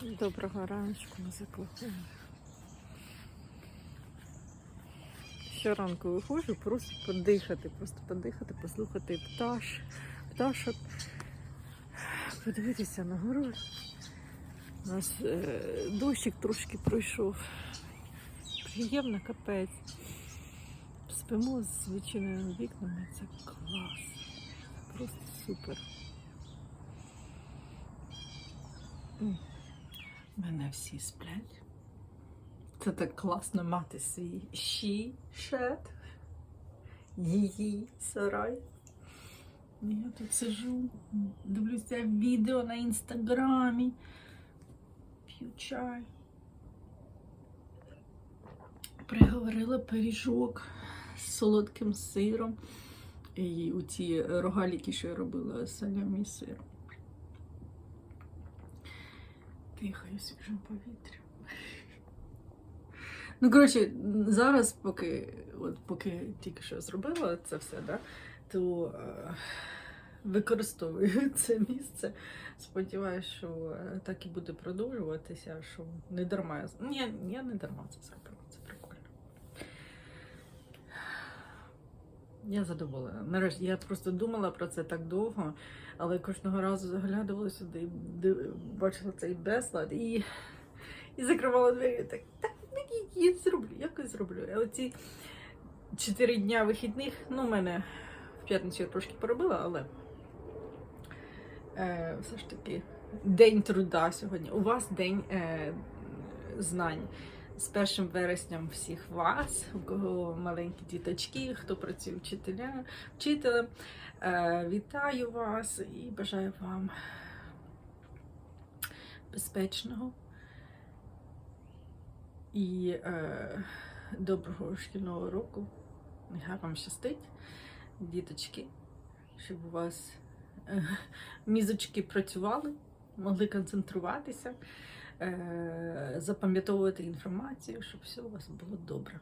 Доброго раночку на закликаю. Щоранку виходжу просто подихати, просто подихати, послухати пташ, пташок, подивитися на город. У нас е, дощик трошки пройшов. Приємно капець. Спимо з відчиненими вікнами. Це клас. Просто супер. Мене всі сплять. Це так класно мати свій she shed, її сарай. Я тут сижу, дивлюся відео на інстаграмі, п'ю чай. Приговорила пиріжок з солодким сиром. І у ці рогаліки, що я робила салямі сиром. Дихаю свіжим повітрям. Ну, коротше, зараз, поки, от, поки тільки що зробила це все, да, то е, використовую це місце. Сподіваюся, що е, так і буде продовжуватися, що не дарма я Ні, я не дарма це зробила. Це прикольно. Я задоволена. Нарешті я просто думала про це так довго, але кожного разу заглядувала сюди, бачила цей безлад і, і закривала двері. Так, так, я зроблю, якось зроблю. А оці чотири дня вихідних, ну, мене в п'ятницю я трошки поробила, але е, все ж таки день труда сьогодні. У вас день е, знань. З першим вересням всіх вас, у кого маленькі діточки, хто працює вчителя, вчителем. Е, вітаю вас і бажаю вам безпечного і е, доброго шкільного року. Нехай вам щастить, діточки, щоб у вас е, мізочки працювали, могли концентруватися, запам'ятовувати інформацію, щоб все у вас було добре.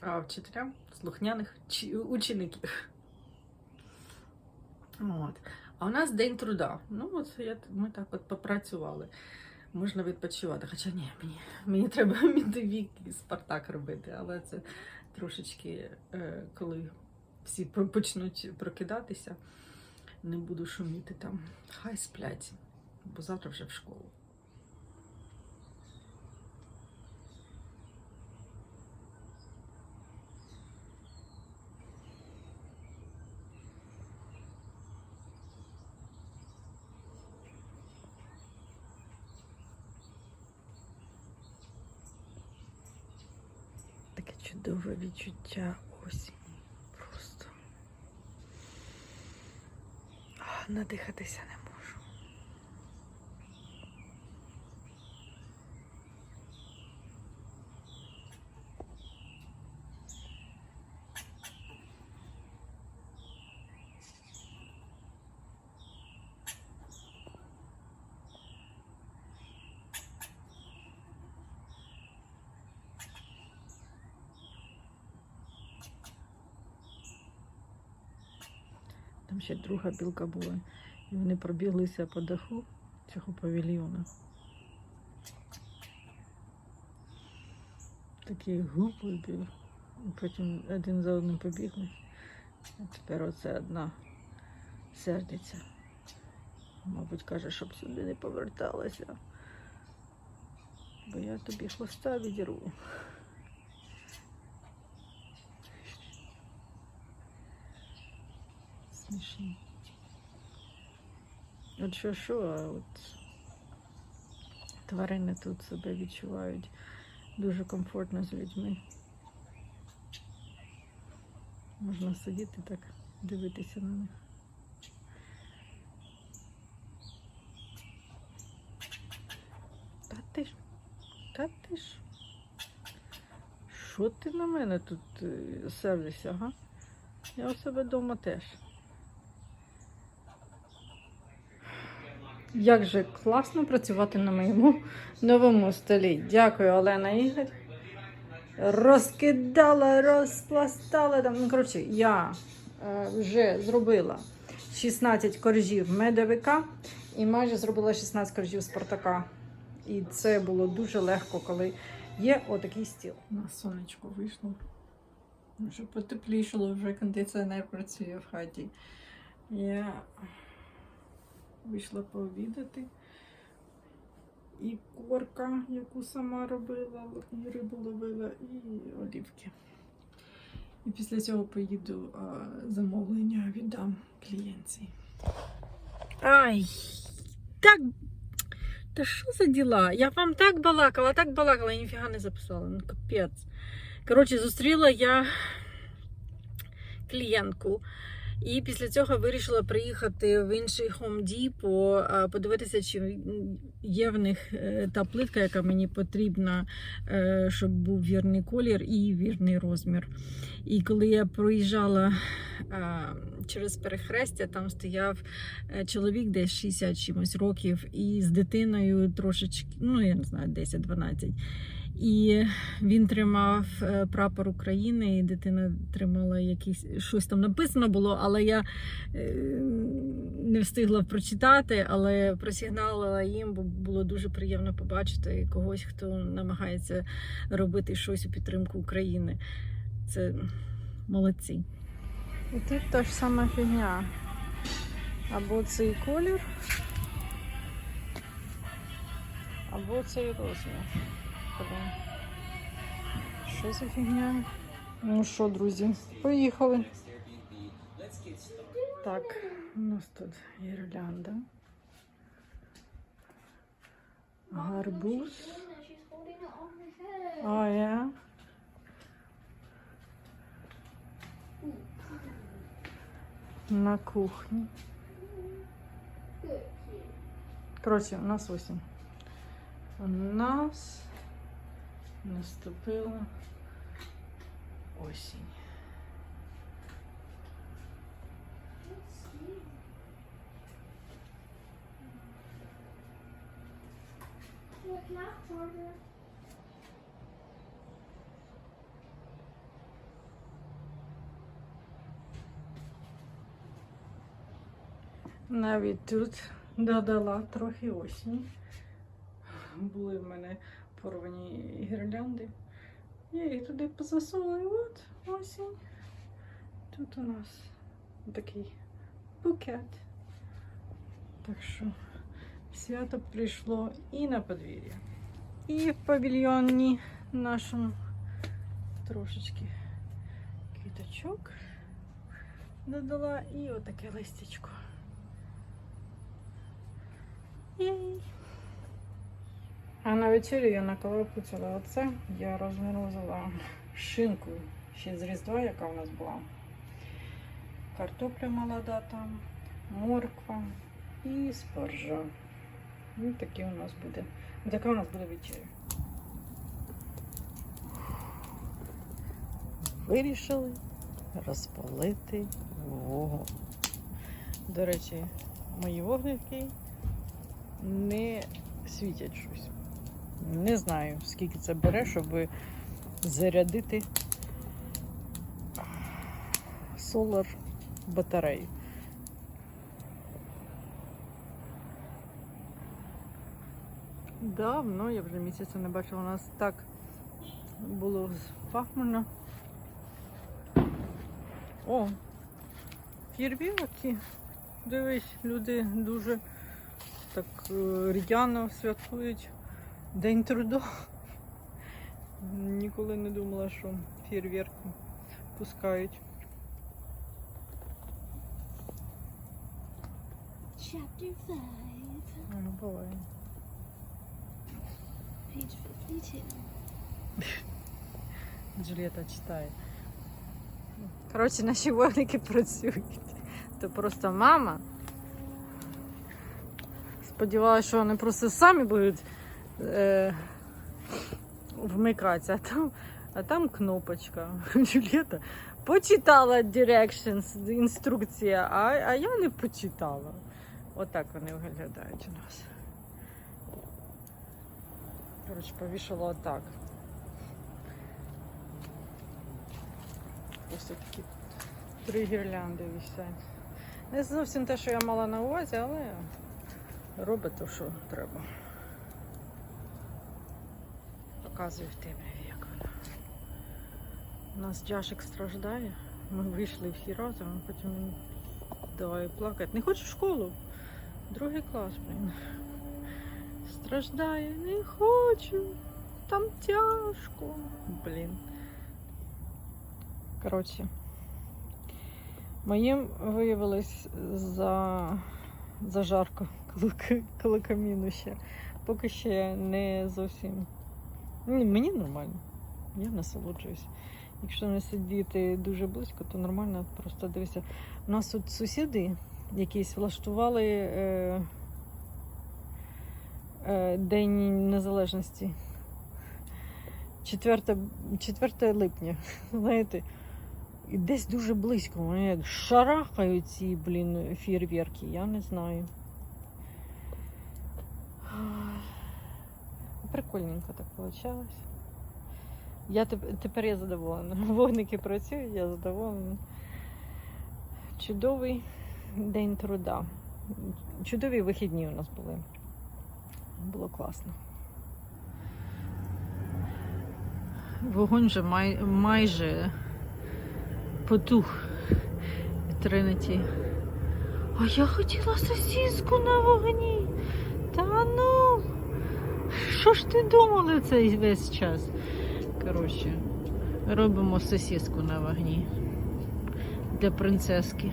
А вчителям слухняних учеників. От. А у нас день труда. Ну, от я, ми так от попрацювали. Можна відпочивати. Хоча ні, мені, мені треба мідовік і Спартак робити, але це трошечки, е, коли всі почнуть прокидатися, не буду шуміти там. Хай сплять, бо завтра вже в школу. Чудове відчуття осінь. Просто надихатися не можу. Там ще друга білка була. І вони пробіглися по даху цього павільйону. Такі гупи біг. І Потім один за одним побігли. А тепер оце одна сердиться. Мабуть, каже, щоб сюди не поверталася. Бо я тобі хвоста відірву. Смішні. От що що, а от тварини тут себе відчувають дуже комфортно з людьми. Можна сидіти так, дивитися на них. Та ти ж, та ти ж. Що ти на мене тут е, сердишся, га? Я у себе вдома теж. Як же класно працювати на моєму новому столі. Дякую, Олена Ігор. Розкидала, розпластала там. Ну, коротше, я е, вже зробила 16 коржів медовика і майже зробила 16 коржів Спартака. І це було дуже легко, коли є отакий стіл. На сонечко вийшло. Вже потеплішало, вже кондиціонер працює в хаті. Я вийшла пообідати. І корка, яку сама робила, і рибу ловила, і олівки. І після цього поїду а, замовлення віддам клієнтці. Ай, так. Та що за діла? Я вам так балакала, так балакала, і ніфіга не записала. Ну, капець. Коротше, зустріла я клієнтку. І після цього вирішила приїхати в інший Home Depot, подивитися, чи є в них е, та плитка, яка мені потрібна, е, щоб був вірний колір і вірний розмір. І коли я проїжджала через перехрестя, там стояв е, чоловік десь 60 чимось років, і з дитиною трошечки, ну я не знаю, 10-12. І він тримав е, прапор України, і дитина тримала якийсь щось там написано було, але я е, не встигла прочитати, але просігналила їм, бо було дуже приємно побачити когось, хто намагається робити щось у підтримку України. Це молодці. І тут та ж сама фігня. Або цей колір, або цей розмір. Блін. Що за фігня? Ну що, друзі, поїхали. Так, у нас тут гірлянда. Гарбуз. А, я. На кухні. Коротше, у нас осінь. У нас наступила осінь. Навіть тут додала трохи осінь. Були в мене порвані гірлянди. Я їх туди позасунула і от осінь. Тут у нас такий букет. Так що свято прийшло і на подвір'я. І в павільйоні нашому трошечки квіточок додала і отаке листячко. Єй. А на вечерю я наколопуцила оце. Я розморозила шинку ще з Різдва, яка у нас була. Картопля молода там, морква і спаржа. Ну, такі у нас буде. Така у нас буде вечеря. Вирішили розпалити вогонь. До речі, мої вогники не світять щось. Не знаю, скільки це бере, щоб зарядити солар батарею. Давно я вже місяця не бачила. У нас так було пахмурно. О, фірвілки. Дивись, люди дуже так е, рьяно святкують День труду. Ніколи не думала, що фейерверки пускають. Chapter 5, Ну, буває. page 52. Джулієта читає. Коротше, наші вогники працюють. То просто мама сподівалася, що вони просто самі будуть е, вмикатися, а там, а там кнопочка. Джулієта почитала directions, інструкція, а, а я не почитала. Отак вони виглядають у нас. Коротше, повішала отак. Ось такі три гірлянди висять. Не зовсім те, що я мала на увазі, але робить те, що треба. Показую в темряві, як вона. У нас Джашик страждає. Ми вийшли всі разом, а потім він давай плакати. Не хочу в школу. Другий клас, блін. Страждає, не хочу. Там тяжко. Блін. Коротше. Моїм виявилось за, за жарко, коли, коли каміну ще. Поки ще не зовсім. Ні, мені нормально. Я насолоджуюсь. Якщо не сидіти дуже близько, то нормально. Просто дивися. У нас тут сусіди якісь влаштували е, е, День Незалежності. 4, 4 липня, знаєте. І десь дуже близько. Вони як шарахають ці, блін, фєрверки, я не знаю. Прикольненько так вийшло. Я тепер я задоволена. Вогники працюють, я задоволена. Чудовий день труда. Чудові вихідні у нас були. Було класно. Вогонь вже май, майже потух Тринеті. А я хотіла сосіску на вогні. Що ж ти думали цей весь час? Коротше, робимо сосіску на вогні для принцески.